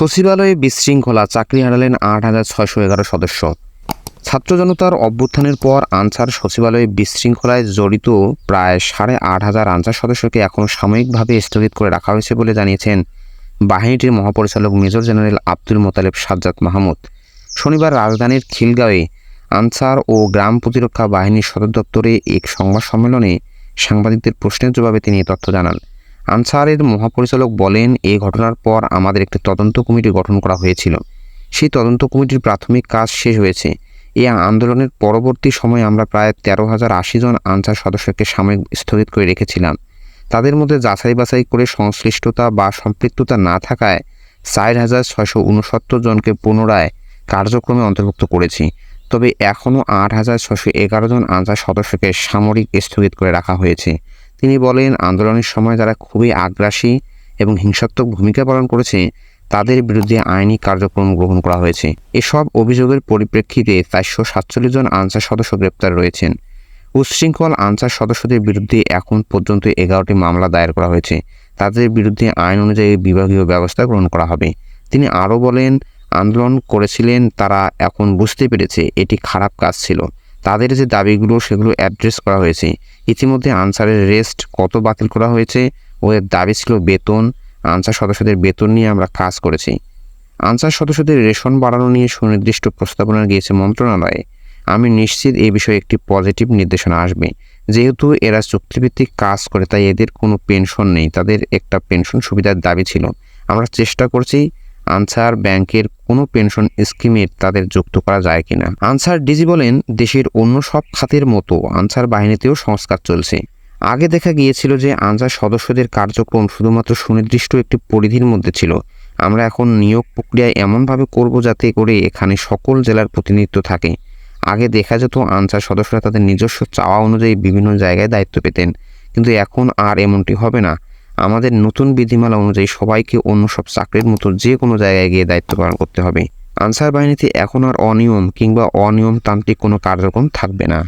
সচিবালয়ে বিশৃঙ্খলা, চাকরি হারালেন আট হাজার ছয়শো এগারো সদস্য। ছাত্র জনতার অভ্যুত্থানের পর আনসার সচিবালয়ে বিশৃঙ্খলায় জড়িত প্রায় সাড়ে আট হাজার আনসার সদস্যকে এখনও সাময়িকভাবে স্থগিত করে রাখা হয়েছে বলে জানিয়েছেন বাহিনীটির মহাপরিচালক মেজর জেনারেল আব্দুল মোতালেব সাজ্জাদ মাহমুদ। শনিবার রাজধানীর খিলগাঁওয়ে আনসার ও গ্রাম প্রতিরক্ষা বাহিনীর সদর দপ্তরে এক সংবাদ সম্মেলনে সাংবাদিকদের প্রশ্নের জবাবে তিনি তথ্য জানান। আনসারের মহাপরিচালক বলেন এই ঘটনার পর আমাদের একটি তদন্ত কমিটি গঠন করা হয়েছিল। সেই তদন্ত কমিটির প্রাথমিক কাজ শেষ হয়েছে। এই আন্দোলনের পরবর্তী সময়ে আমরা প্রায় তেরো হাজার আশি জন আনসার সদস্যকে সাময়িক স্থগিত করে রেখেছিলাম। তাদের মধ্যে যাচাই বাছাই করে সংশ্লিষ্টতা বা সম্পৃক্ততা না থাকায় চার হাজার ছয়শো উনসত্তর জনকে পুনরায় কার্যক্রমে অন্তর্ভুক্ত করেছি। তবে এখনও আট হাজার ছশো এগারো জন আনসার সদস্যকে সামরিক স্থগিত করে রাখা হয়েছে। তিনি বলেন, আন্দোলনের সময় যারা খুবই আগ্রাসী এবং হিংসাত্মক ভূমিকা পালন করেছে, তাদের বিরুদ্ধে আইনি কার্যক্রম গ্রহণ করা হয়েছে। এসব অভিযোগের পরিপ্রেক্ষিতে চারশো সাতচল্লিশ জন আনসার সদস্য গ্রেপ্তার রয়েছেন। উচ্ছৃঙ্খল আনসার সদস্যদের বিরুদ্ধে এখন পর্যন্ত এগারোটি মামলা দায়ের করা হয়েছে। তাদের বিরুদ্ধে আইন অনুযায়ী বিভাগীয় ব্যবস্থা গ্রহণ করা হবে। তিনি আরও বলেন, আন্দোলন করেছিলেন তারা এখন বুঝতে পেরেছে এটি খারাপ কাজ ছিল। তাদের যে দাবিগুলো, সেগুলো অ্যাড্রেস করা হয়েছে। ইতিমধ্যে আনসারের রেস্ট কত বাতিল করা হয়েছে, ওদের দাবি ছিল বেতন, আনসার সদস্যদের বেতন নিয়ে আমরা কাজ করেছি। আনসার সদস্যদের রেশন বাড়ানো নিয়ে সুনির্দিষ্ট প্রস্তাবনা গিয়েছে মন্ত্রণালয়ে। আমি নিশ্চিত এই বিষয়ে একটি পজিটিভ নির্দেশনা আসবে। যেহেতু এরা চুক্তিভিত্তিক কাজ করে, তাই এদের কোনো পেনশন নেই। তাদের একটা পেনশন সুবিধার দাবি ছিল। আমরা চেষ্টা করছি আনসার ব্যাংকের কোনো পেনশন স্কিমে তাদের যুক্ত করা যায় কিনা? আনসার ডিজি বলেন, দেশের অন্য সব খাতের মতো আনসার বাহিনীতেও সংস্কার চলছে। আগে দেখা গিয়েছিল যে আনসার সদস্যদের কার্যক্রম শুধুমাত্র সুনির্দিষ্ট একটি পরিধির মধ্যে ছিল। আমরা এখন নিয়োগ প্রক্রিয়ায় এমনভাবে করব যাতে করে এখানে সকল জেলার প্রতিনিধিত্ব থাকে। আগে দেখা যেত আনসার সদস্যরা তাদের নিজস্ব চাওয়া অনুযায়ী বিভিন্ন জায়গায় দায়িত্ব পেতেন, কিন্তু এখন আর এমনটি হবে না। আমাদের নতুন বিধিমালা অনুযায়ী সবাইকে অন্য সব চাকরির মতো যে কোনো জায়গায় গিয়ে দায়িত্ব পালন করতে হবে। আনসার বাহিনীতে এখন আর অনিয়ম কিংবা অনিয়মতান্ত্রিক কোনো কার্যক্রম থাকবে না।